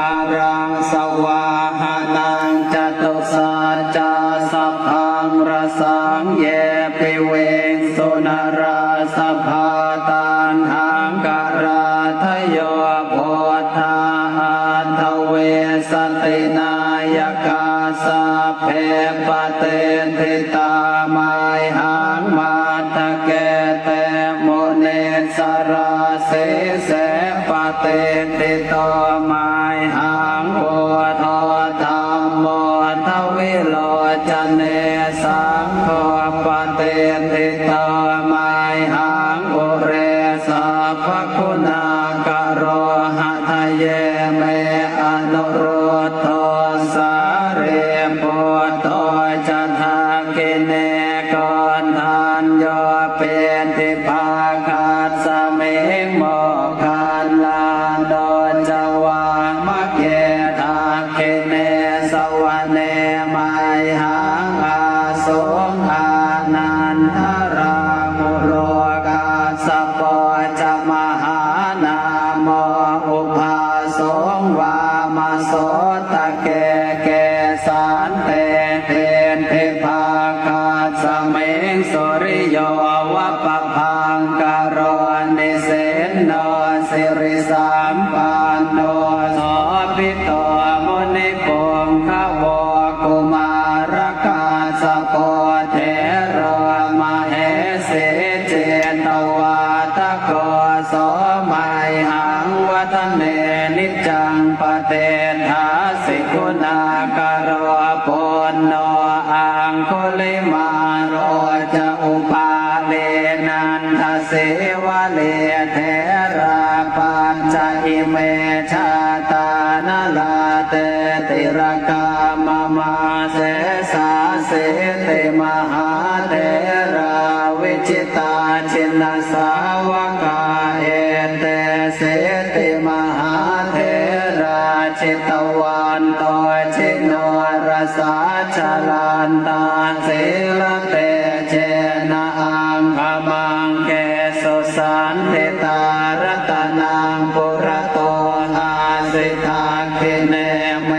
อารังสวาหานังจตุสัจจสัพพังรสังเยปิเวสุนราสภาตันหังการาทโยโพธาอันทเวสตินายกาสะเพปเตนทิตามายหังมาตะเกเตโมเนสราเสเสปเตนทิตามา โฆปะเตนทิตามายหังโอเรสัพพคุณากะโรหะทะเยเมอนุโรธโทสาเรปุตโตจันทากิเนกอนทานโยเป็นทิภาคาสเมงโมคันลาโดจวามะเกทากิเน โสตะเกเกสานเตเตนเทพากาสเมงสุริโยวะปะพังกโรนิเสนนสิริสา งวัฒเนนิจังปะเตทาสิกุณากโรปุณโนอังคุลิมาโรจะอุปาเลนันทเสวะเลเทราปัญจอิเมชาตานลาเตติรกามมาเสสาเสติมหาเทราวิจิตาชินสาวกา มหาเทราชิตวันตชิโนรสาชลันตาสิลเตเจนะอังคมังเกสุสันเทตารตนังปุระโตอาสิทาคิเนเม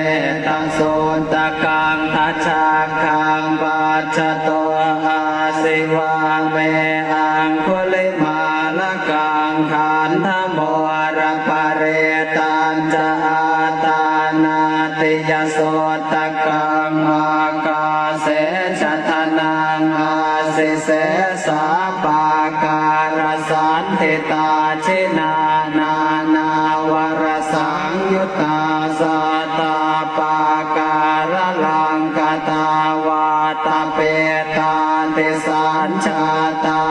ตสุนตะกังทัชาคังปัจจโตอาสิวังเมอังคุลิมาล ยโสตกังอากาเสชะทนังอาสิเสสาปาการสันติตาชินานานาวรสังยุตตาสาตาปาการลังกตาวาตาเปตาติสัญชาตามาหิราชตปา